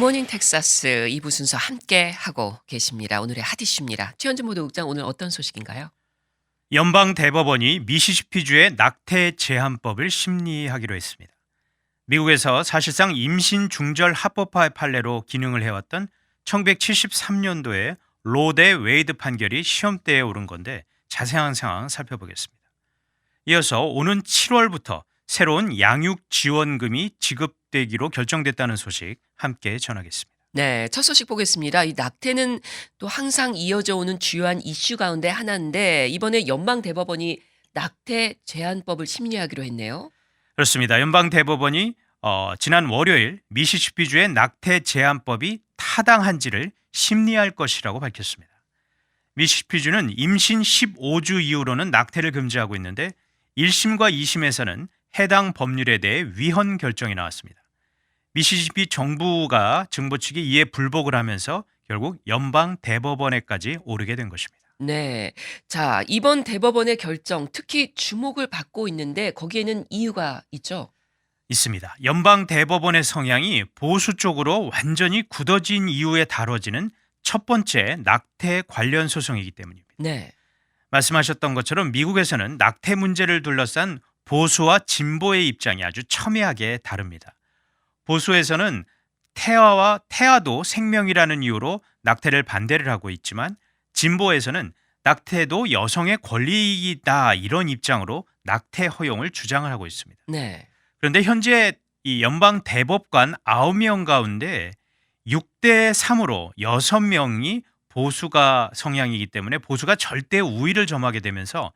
모닝 텍사스 2부 순서 함께 하고 계십니다. 오늘의 핫 이슈입니다. 최현준 모도국장 오늘 어떤 소식인가요? 연방 대법원이 미시시피주의 낙태 제한법을 심리하기로 했습니다. 미국에서 사실상 임신 중절 합법화 판례로 기능을 해왔던 1973년도에 로데 웨이드 판결이 시험대에 오른 건데 자세한 상황 살펴보겠습니다. 이어서 오는 7월부터 새로운 양육 지원금이 지급되기로 결정됐다는 소식 함께 전하겠습니다. 네, 첫 소식 보겠습니다. 이 낙태는 또 항상 이어져 오는 주요한 이슈 가운데 하나인데 이번에 연방 대법원이 낙태 제한법을 심리하기로 했네요. 그렇습니다. 연방 대법원이 어, 지난 월요일 미시시피주의 낙태 제한법이 타당한지를 심리할 것이라고 밝혔습니다. 미시시피주는 임신 15주 이후로는 낙태를 금지하고 있는데 1심과 2심에서는 해당 법률에 대해 위헌 결정이 나왔습니다. 미시시피 정부가 정부 측이 이에 불복을 하면서 결국 연방 대법원에까지 오르게 된 것입니다. 네. 자, 이번 대법원의 결정 특히 주목을 받고 있는데 거기에는 이유가 있죠. 있습니다. 연방 대법원의 성향이 보수 쪽으로 완전히 굳어진 이후에 다뤄지는 첫 번째 낙태 관련 소송이기 때문입니다. 네. 말씀하셨던 것처럼 미국에서는 낙태 문제를 둘러싼 보수와 진보의 입장이 아주 첨예하게 다릅니다. 보수에서는 태아와 태아도 생명이라는 이유로 낙태를 반대를 하고 있지만 진보에서는 낙태도 여성의 권리이다 이런 입장으로 낙태 허용을 주장을 하고 있습니다. 네. 그런데 현재 이 연방 대법관 9명 가운데 6대 3으로 6명이 보수가 성향이기 때문에 보수가 절대 우위를 점하게 되면서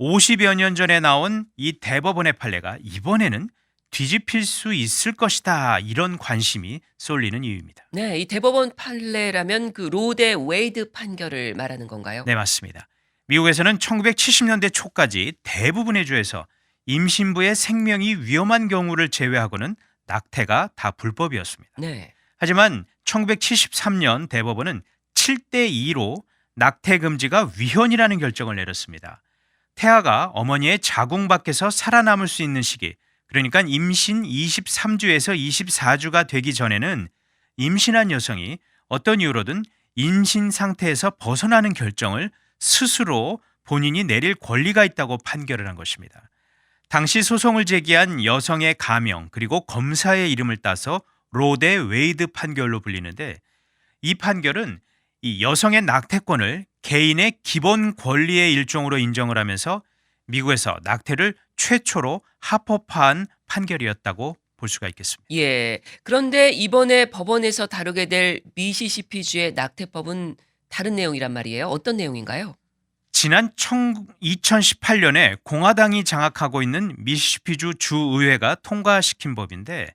50여 년 전에 나온 이 대법원의 판례가 이번에는 뒤집힐 수 있을 것이다 이런 관심이 쏠리는 이유입니다. 네, 이 대법원 판례라면 그 로데 웨이드 판결을 말하는 건가요? 네, 맞습니다. 미국에서는 1970년대 초까지 대부분의 주에서 임신부의 생명이 위험한 경우를 제외하고는 낙태가 다 불법이었습니다. 네. 하지만 1973년 대법원은 7대 2로 낙태 금지가 위헌이라는 결정을 내렸습니다. 태아가 어머니의 자궁 밖에서 살아남을 수 있는 시기, 그러니까 임신 23주에서 24주가 되기 전에는 임신한 여성이 어떤 이유로든 임신 상태에서 벗어나는 결정을 스스로 본인이 내릴 권리가 있다고 판결을 한 것입니다. 당시 소송을 제기한 여성의 가명 그리고 검사의 이름을 따서 로데 웨이드 판결로 불리는데 이 판결은 이 여성의 낙태권을 개인의 기본 권리의 일종으로 인정을 하면서 미국에서 낙태를 최초로 합법화한 판결이었다고 볼 수가 있겠습니다. 예. 그런데 이번에 법원에서 다루게 될 미시시피주의 낙태법은 다른 내용이란 말이에요. 어떤 내용인가요? 지난 2018년에 공화당이 장악하고 있는 미시시피주 주의회가 통과시킨 법인데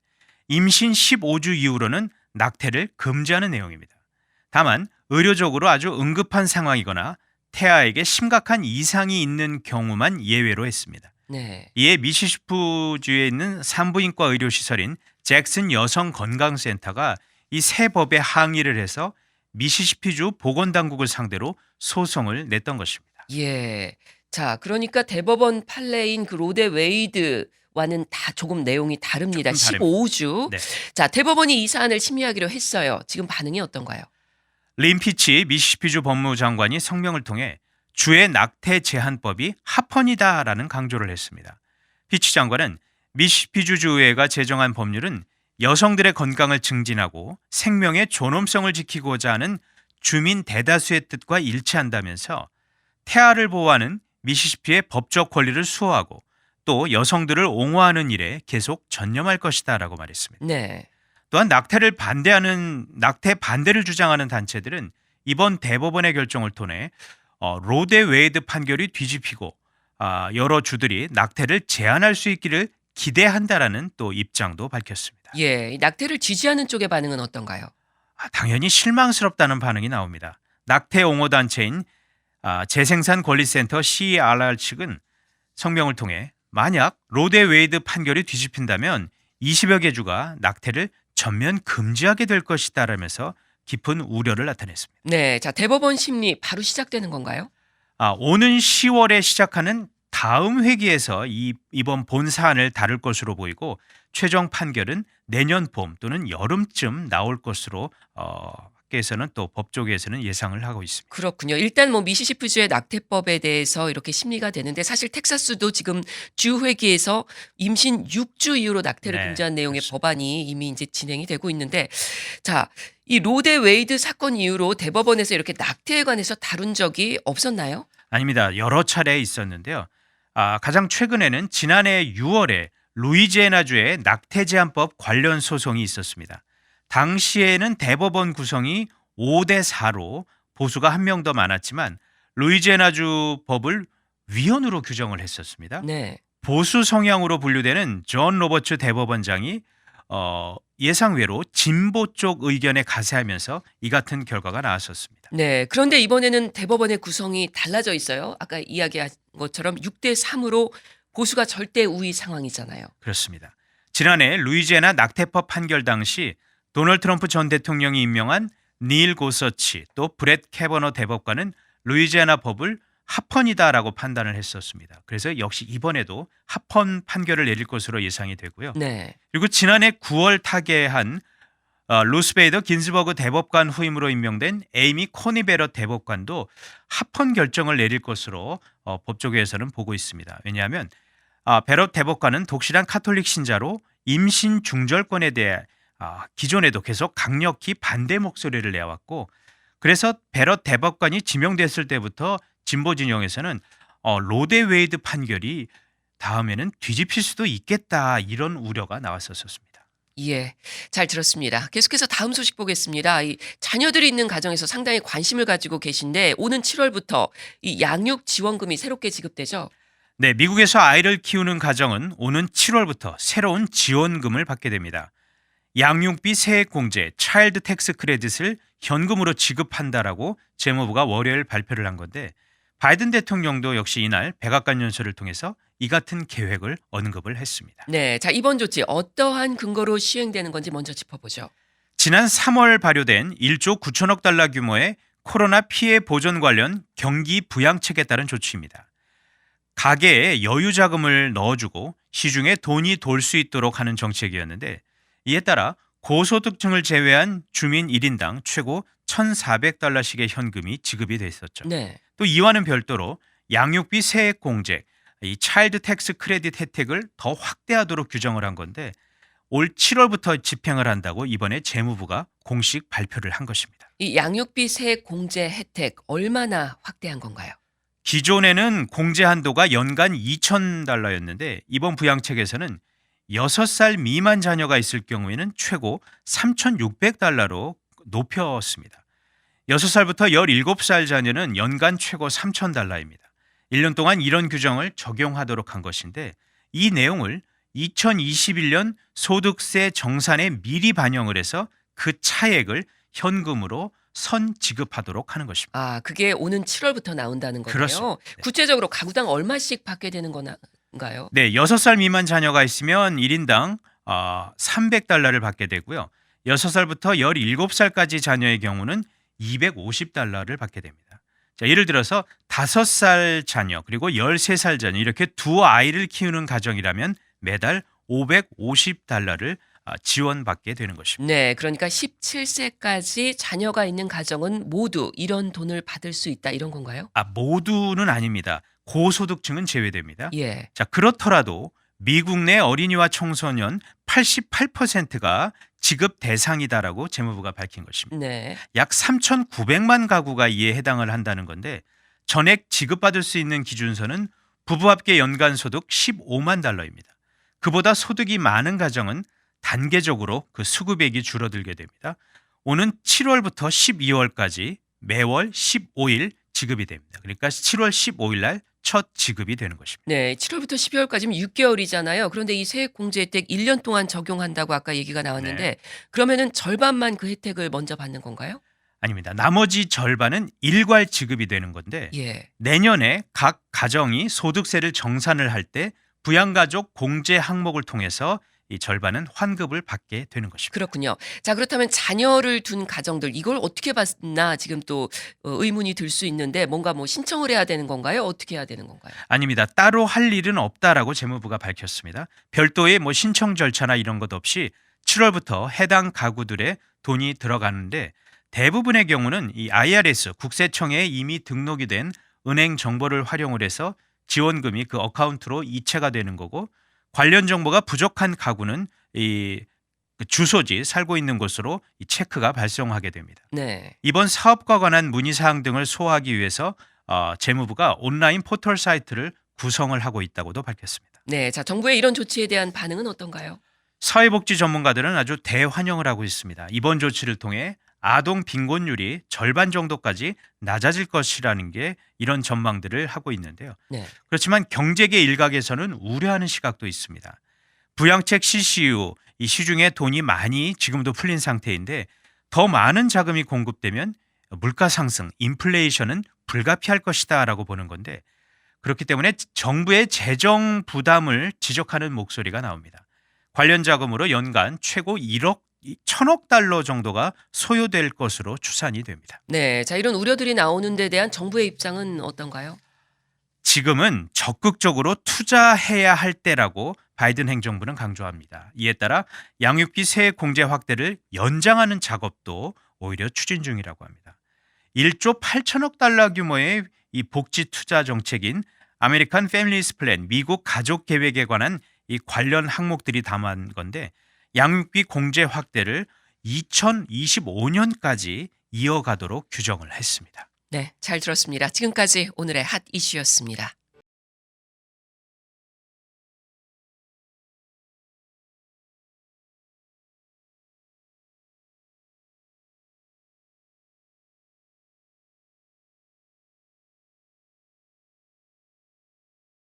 임신 15주 이후로는 낙태를 금지하는 내용입니다. 다만 의료적으로 아주 응급한 상황이거나 태아에게 심각한 이상이 있는 경우만 예외로 했습니다. 네. 이에 미시시피주에 있는 산부인과 의료시설인 잭슨 여성건강센터가 이 새 법에 항의를 해서 미시시피주 보건당국을 상대로 소송을 냈던 것입니다. 예. 자, 그러니까 대법원 판례인 그 로데 웨이드 와는 다 조금 내용이 다릅니다. 조금 15주. 네. 자, 대법원이 이 사안을 심의하기로 했어요. 지금 반응이 어떤가요? 림피치 미시시피주 법무장관이 성명을 통해 주의 낙태 제한법이 합헌이다라는 강조를 했습니다. 피치 장관은 미시시피주 주의회가 제정한 법률은 여성들의 건강을 증진하고 생명의 존엄성을 지키고자 하는 주민 대다수의 뜻과 일치한다면서 태아를 보호하는 미시시피의 법적 권리를 수호하고 또 여성들을 옹호하는 일에 계속 전념할 것이다라고 말했습니다. 네. 또한 낙태를 반대하는 낙태 반대를 주장하는 단체들은 이번 대법원의 결정을 통해 어, 로데 웨이드 판결이 뒤집히고 아, 여러 주들이 낙태를 제한할 수 있기를 기대한다라는 또 입장도 밝혔습니다. 예. 이 낙태를 지지하는 쪽의 반응은 어떤가요? 아, 당연히 실망스럽다는 반응이 나옵니다. 낙태 옹호 단체인 아, 재생산 권리센터 CRR 측은 성명을 통해 만약 로데 웨이드 판결이 뒤집힌다면 20여 개 주가 낙태를 전면 금지하게 될 것이다라면서 깊은 우려를 나타냈습니다. 네. 자, 대법원 심리 바로 시작되는 건가요? 아, 오는 10월에 시작하는 다음 회기에서 이, 이번 본 사안을 다룰 것으로 보이고 최종 판결은 내년 봄 또는 여름쯤 나올 것으로 어, 학계에서는 또 법조계에서는 예상을 하고 있습니다. 그렇군요. 일단 뭐 미시시피주의 낙태법에 대해서 이렇게 심리가 되는데 사실 텍사스도 지금 주 회기에서 임신 6주 이후로 낙태를 네, 금지한 내용의 그렇습니다. 법안이 이미 이제 진행이 되고 있는데 자, 이 로데 웨이드 사건 이후로 대법원에서 이렇게 낙태에 관해서 다룬 적이 없었나요? 아닙니다. 여러 차례 있었는데요. 아, 가장 최근에는 지난해 6월에 루이지애나주의 낙태 제한법 관련 소송이 있었습니다. 당시에는 대법원 구성이 5대 4로 보수가 한 명 더 많았지만 루이지애나주 법을 위헌으로 규정을 했었습니다. 네. 보수 성향으로 분류되는 존 로버츠 대법원장이 어, 예상외로 진보 쪽 의견에 가세하면서 이 같은 결과가 나왔었습니다. 네. 그런데 이번에는 대법원의 구성이 달라져 있어요. 아까 이야기한 것처럼 6대 3으로 보수가 절대 우위 상황이잖아요. 그렇습니다. 지난해 루이지애나 낙태법 판결 당시 도널드 트럼프 전 대통령이 임명한 닐 고서치 또 브렛 캐버너 대법관은 루이지애나 법을 합헌이다라고 판단을 했었습니다. 그래서 역시 이번에도 합헌 판결을 내릴 것으로 예상이 되고요. 네. 그리고 지난해 9월 타계한 어, 루스베이더 긴즈버그 대법관 후임으로 임명된 에이미 코니베러 대법관도 합헌 결정을 내릴 것으로 어, 법조계에서는 보고 있습니다. 왜냐하면 아, 베럿 대법관은 독실한 카톨릭 신자로 임신 중절권에 대해 아, 기존에도 계속 강력히 반대 목소리를 내왔고 그래서 베럿 대법관이 지명됐을 때부터 진보 진영에서는 어, 로데 웨이드 판결이 다음에는 뒤집힐 수도 있겠다 이런 우려가 나왔었습니다. 예, 잘 들었습니다. 계속해서 다음 소식 보겠습니다. 이 자녀들이 있는 가정에서 상당히 관심을 가지고 계신데 오는 7월부터 이 양육 지원금이 새롭게 지급되죠. 네, 미국에서 아이를 키우는 가정은 오는 7월부터 새로운 지원금을 받게 됩니다. 양육비 세액 공제, 차일드 텍스 크레딧을 현금으로 지급한다라고 재무부가 월요일 발표를 한 건데 바이든 대통령도 역시 이날 백악관 연설을 통해서 이 같은 계획을 언급을 했습니다. 네, 자 이번 조치 어떠한 근거로 시행되는 건지 먼저 짚어보죠. 지난 3월 발효된 1조 9천억 달러 규모의 코로나 피해 보전 관련 경기 부양책에 따른 조치입니다. 가계에 여유 자금을 넣어주고 시중에 돈이 돌 수 있도록 하는 정책이었는데 이에 따라 고소득층을 제외한 주민 1인당 최고 1,400달러씩의 현금이 지급이 됐었죠. 네, 또 이와는 별도로 양육비 세액 공제, 이 차일드 텍스 크레딧 혜택을 더 확대하도록 규정을 한 건데 올 7월부터 집행을 한다고 이번에 재무부가 공식 발표를 한 것입니다. 이 양육비 세액 공제 혜택 얼마나 확대한 건가요? 기존에는 공제 한도가 연간 2,000달러였는데 이번 부양책에서는 6살 미만 자녀가 있을 경우에는 최고 3,600달러로 높였습니다. 6살부터 17살 자녀는 연간 최고 3,000달러입니다. 1년 동안 이런 규정을 적용하도록 한 것인데 이 내용을 2021년 소득세 정산에 미리 반영을 해서 그 차액을 현금으로 선 지급하도록 하는 것입니다. 아, 그게 오는 7월부터 나온다는 거네요. 그렇습니다. 네. 구체적으로 가구당 얼마씩 받게 되는 건 가요? 네, 6살 미만 자녀가 있으면 1인당 어, 300달러를 받게 되고요. 6살부터 17살까지 자녀의 경우는 250달러를 받게 됩니다. 자, 예를 들어서 5살 자녀 그리고 13살 자녀 이렇게 두 아이를 키우는 가정이라면 매달 550달러를 아, 지원받게 되는 것입니다. 네, 그러니까 17세까지 자녀가 있는 가정은 모두 이런 돈을 받을 수 있다 이런 건가요? 아, 모두는 아닙니다. 고소득층은 제외됩니다. 예. 자, 그렇더라도 미국 내 어린이와 청소년 88%가 지급 대상이다라고 재무부가 밝힌 것입니다. 네. 약 3,900만 가구가 이에 해당을 한다는 건데 전액 지급받을 수 있는 기준선은 부부 합계 연간 소득 15만 달러입니다. 그보다 소득이 많은 가정은 단계적으로 그 수급액이 줄어들게 됩니다. 오는 7월부터 12월까지 매월 15일 지급이 됩니다. 그러니까 7월 15일 날 첫 지급이 되는 것입니다. 네, 7월부터 12월까지면 6개월이잖아요. 그런데 이 세액 공제 혜택 1년 동안 적용한다고 아까 얘기가 나왔는데 네. 그러면은 절반만 그 혜택을 먼저 받는 건가요? 아닙니다. 나머지 절반은 일괄 지급이 되는 건데 예. 내년에 각 가정이 소득세를 정산을 할 때 부양가족 공제 항목을 통해서 이 절반은 환급을 받게 되는 것입니다. 그렇군요. 자, 그렇다면 자녀를 둔 가정들 이걸 어떻게 받나 지금 또 어, 의문이 들 수 있는데 뭔가 뭐 신청을 해야 되는 건가요? 어떻게 해야 되는 건가요? 아닙니다. 따로 할 일은 없다라고 재무부가 밝혔습니다. 별도의 뭐 신청 절차나 이런 것 없이 7월부터 해당 가구들의 돈이 들어가는데 대부분의 경우는 이 IRS 국세청에 이미 등록이 된 은행 정보를 활용을 해서 지원금이 그 어카운트로 이체가 되는 거고 관련 정보가 부족한 가구는 이그 주소지 살고 있는 곳으로 이 체크가 발송하게 됩니다. 네. 이번 사업과 관한 문의 사항 등을 소화하기 위해서 어, 재무부가 온라인 포털 사이트를 구성을 하고 있다고도 밝혔습니다. 네. 자, 정부의 이런 조치에 대한 반응은 어떤가요? 사회복지 전문가들은 아주 대환영을 하고 있습니다. 이번 조치를 통해 아동 빈곤율이 절반 정도까지 낮아질 것이라는 게 이런 전망들을 하고 있는데요. 네. 그렇지만 경제계 일각에서는 우려하는 시각도 있습니다. 부양책 CCU 이 시중에 돈이 많이 지금도 풀린 상태인데 더 많은 자금이 공급되면 물가 상승, 인플레이션은 불가피할 것이다라고 보는 건데 그렇기 때문에 정부의 재정 부담을 지적하는 목소리가 나옵니다. 관련 자금으로 연간 최고 1억 1 천억 달러 정도가 소요될 것으로 추산이 됩니다. 네. 자, 이런 우려들이 나오는 데 대한 정부의 입장은 어떤가요? 지금은 적극적으로 투자해야 할 때라고 바이든 행정부는 강조합니다. 이에 따라 양육비 세 공제 확대를 연장하는 작업도 오히려 추진 중이라고 합니다. 1조 8천억 달러 규모의 이 복지 투자 정책인 아메리칸 패밀리스 플랜 미국 가족 계획에 관한 이 관련 항목들이 담은 건데 양육비 공제 확대를 2025년까지 이어가도록 규정을 했습니다. 네. 잘 들었습니다. 지금까지 오늘의 핫 이슈였습니다.